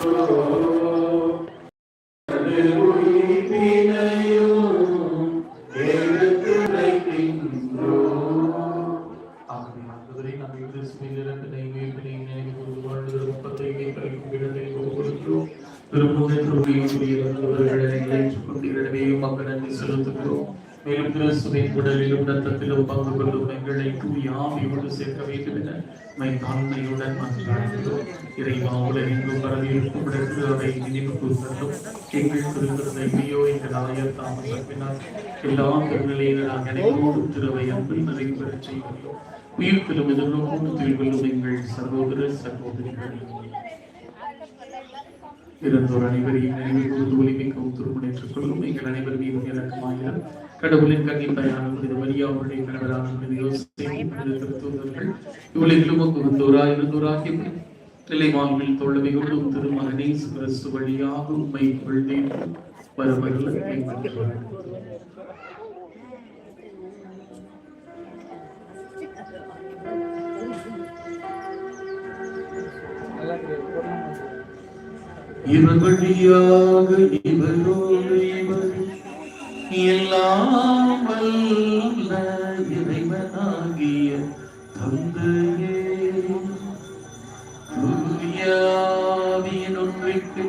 Thank you. கிறிஸ்துவின் உடலிலும் ரத்தத்திலும் பங்கு கொள்ளும் எங்களை தூய் ஆவியோடு சேர்க்க வேண்டும் என மை தாழ்மையுடன் மன்றாடுகிறோம் இறைவா உலகெங்கும் பரவியிருக்கும் இடத்து அதை நினைவு கூர்ந்ததும் எங்கள் திருக்கிறதை ஐயோ எங்கள் ஆயர் தாமதத்தினால் எல்லா திருநிலையினராக அனைவரோடும் திருவை அன்பில் நிறைவு பெறச் செய்கிறோம் உயிர்ப்பிலும் எதிர்நோக்கும் தீர்வுகளும் எங்கள் சகோதர சகோதரிகள். இறந்தோர் அனைவரையும் நினைவு கூர்ந்து ஒளிமிக்கவும் திருமணேற்றுக் கொள்ளும் எங்கள் அனைவர் மீதும் இறக்கமாயிரம் கடவுளின் கண்ணிப்பையான புனித மரியா அவருடைய கணவரான புனித யோசேப்பு புனித திருத்தூதர்கள் இவளிலும் நிலை வாழ்வில் தோழமை கொள்ளும் திருமகனே கிறிஸ்து வழியாக உண்மை கொள்வேன். வரவர்கள் இருபடியாக இவரோடு இவர் எல்லாம் வல்ல இறைவனாகிய தந்தையே. தூயாவியின் ஒன்றிற்கு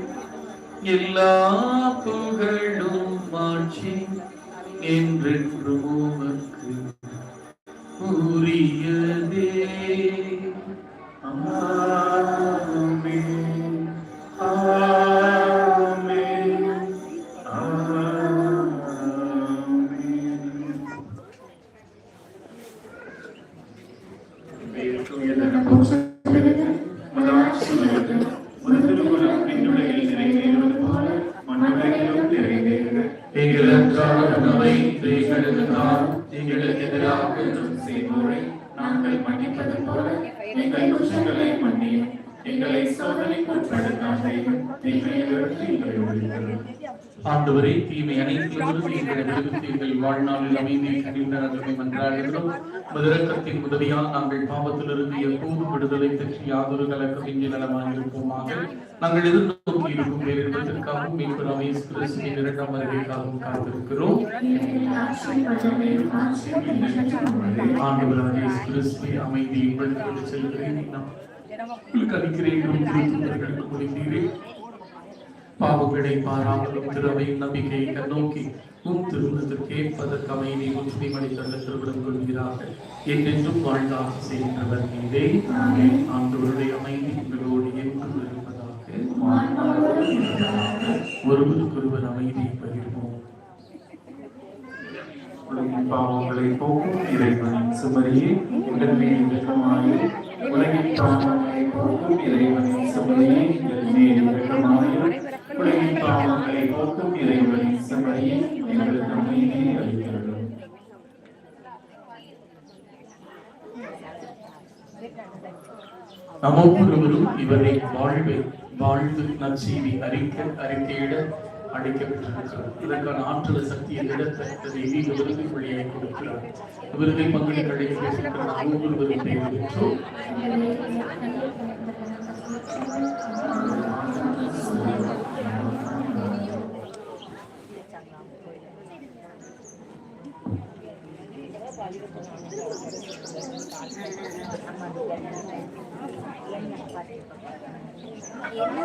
எல்லா எங்களுக்கு எதிராக செய்வோரை நாங்கள் மன்னிப்பது போல எங்கள் குற்றங்களை மன்னியும் எங்களை சோதனைக்கு எங்களை ஒழிக்கிறோம் ஆண்டவரே தீமை அனைத்திலிருந்து எங்களை வாழ்நாளில் அமைதியை கனிந்த நன்மை மன்றாடுகிறோம் உதவியால் நாங்கள் பாவத்திலிருந்து எப்போதும் விடுதலை பெற்று யாதொரு கலக்கம் நலமாக இருப்போமாக நாங்கள் எதிர்நோக்கி இருக்கும் பேரின்பத்திற்காகவும் மீட்புறாமே கிறிஸ்துவின் இரண்டாம் வருகைக்காகவும் காத்திருக்கிறோம். ஆண்டவராக இயேசு கிறிஸ்துவை அமைதியை உங்களுக்கு செல்கிறேன். நான் உங்களுக்கு அளிக்கிறேன் பாவங்களை பாராமலும் திறமையும் நம்பிக்கையை கண்ணோக்கி உம் திருமணத்திற்கு ஏற்பதற்கு அமைதி முற்றுகை மனிதர்கள் திருவிடம் கொள்கிறார்கள். என்றென்றும் வாழ்ந்தாக செய்கின்றவர் நீரே. ஆண்டவருடைய அமைதி உங்களோடு என்றும் இருப்பதாக. ஒருவருக்கொருவர் அமைதியை பகிர்வோம். பாவங்களை போக்கும் இறைவன் சுமரியே உங்கள் மீது உலகின் பாவங்களை போக்கும் இறைவன் சுமரியே எங்கள் மீது இரக்கமாயி உலகின் பாவங்களை போக்கும் இறைவனின் சுமரியே எங்களுக்கு அமைதியை அளிக்கிறது நம் ஒவ்வொருவரும் இவரை வாழ்வு வாழ்வு நற்செய்தி அறிக்க அறிக்கையிட அழைக்கப்பட்டிருக்கிறார் இதற்கான ஆற்றல் சக்தியை இடத்தக்க தெய்வீக விருது வழியை கொடுக்கிறார். விருதில் பங்களிக்க அழைக்கப்பட்டிருக்கிற நாம் ஒவ்வொருவரும் பெயர் என்ன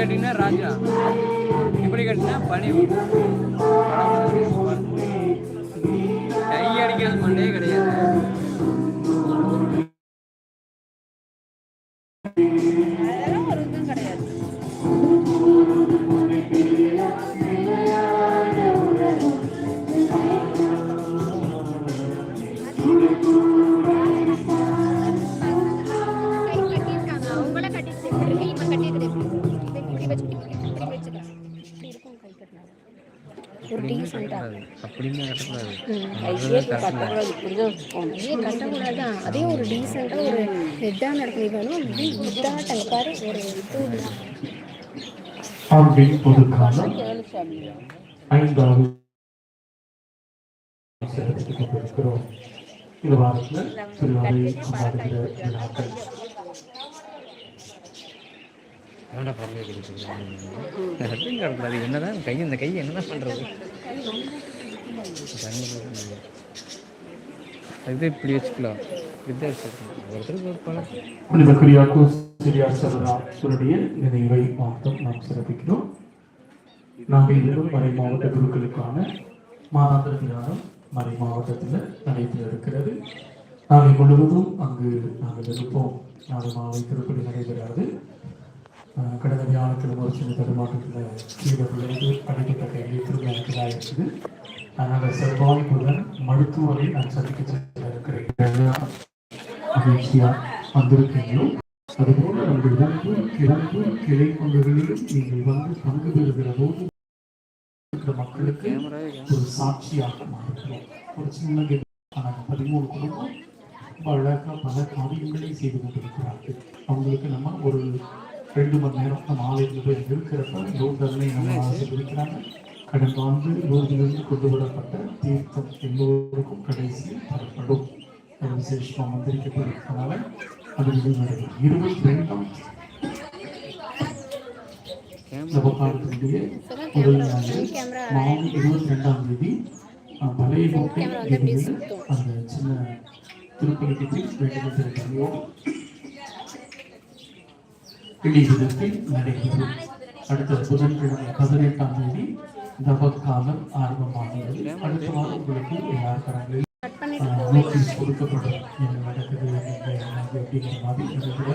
இப்படி கட்டினா ராஜா இப்படி கட்டினா பணிவு கை அடிக்கிறது மண்டே கிடையாது. கையே கட்டக்கூடாது அதே ஒரு டீசெண்டாக ஒரு ஹெட்டாக நடக்கணும் வேணும் இப்படி பாரு ஒரு இது ஆண்டின் ஐந்தாவது இந்த வாரத்தில் திருவாவை கொண்டாடுகிற விழாக்கள் என்னடா பரவாயில்ல என்னதான் கை இந்த கை என்னதான் பண்றது இது இப்படி வச்சுக்கலாம். இப்படி வச்சுக்கலாம். ஒருத்தருக்கு ஒரு புனித குரியாக்கோ சிரியா சரதாசுடைய நினைவை மாதம் நாம் சிறப்பிக்கிறோம். நாங்கள் இருவரும் மறை மாவட்ட குருக்களுக்கான மாதாந்திர தியானம் மறை மாவட்டத்தில் நடைபெற இருக்கிறது. நாளை முழுவதும் அங்கு நாங்கள் இருப்போம். நாளை மாலை திருப்பதி நடைபெறாது. கடந்த வியாழக்கிழமை ஒரு சின்ன தடுமாற்றத்தில் கீழே விழுந்து அடிக்கப்பட்ட கையில் திரும்ப எனக்கு இருக்குது அதனால் செவ்வாய் புதன் மருத்துவரை நான் சந்திக்க செல்ல இருக்கிறேன் மகிழ்ச்சியாக வந்திருக்கீங்களோ? அதுபோல நம்முடைய இரண்டு இரண்டு கிளை கொண்டுகளிலும் நீங்கள் வந்து பங்கு பெறுகிற போது இருக்கிற மக்களுக்கு ஒரு சாட்சியாக மாறுகிறோம். ஒரு சின்ன கே- பதிமூணு குடும்பம் ரொம்ப அழகாக பல காரியங்களை செய்து கொண்டிருக்கிறார்கள். அவங்களுக்கு நம்ம ஒரு ரெண்டு மணி நேரம் நம்ம ஆலயத்தில் இருக்கிறப்ப லோகர்னை நம்ம ஆசைப்படுக்கிறாங்க கடந்த ஆண்டு லோகிலிருந்து கொண்டு வரப்பட்ட தீர்த்தம் எல்லோருக்கும் கடைசியில் தரப்படும். ஒரு விசேஷமாக வந்திருக்கிறதுனால அது நிறைவேறும் இருபத்தி ரெண்டாம் ஜபகாலத்தினுடைய முதல் நாள் இருபத்தி ரெண்டாம் தேதி பழைய அந்த சின்ன திருப்பதிக்கு வேண்டுதல் திருப்பதியோடு இடி நடைபெறும் அடுத்த புதன்கிழமை பதினெட்டாம் தேதி தபக்காலம் ஆரம்பமாகிறது. அடுத்த வாரம் உங்களுக்கு எல்லா கரங்களில் நோட்டீஸ் கொடுக்கப்படும். என்ன நடக்குது அப்படிங்கிற மாதிரி இருக்கிற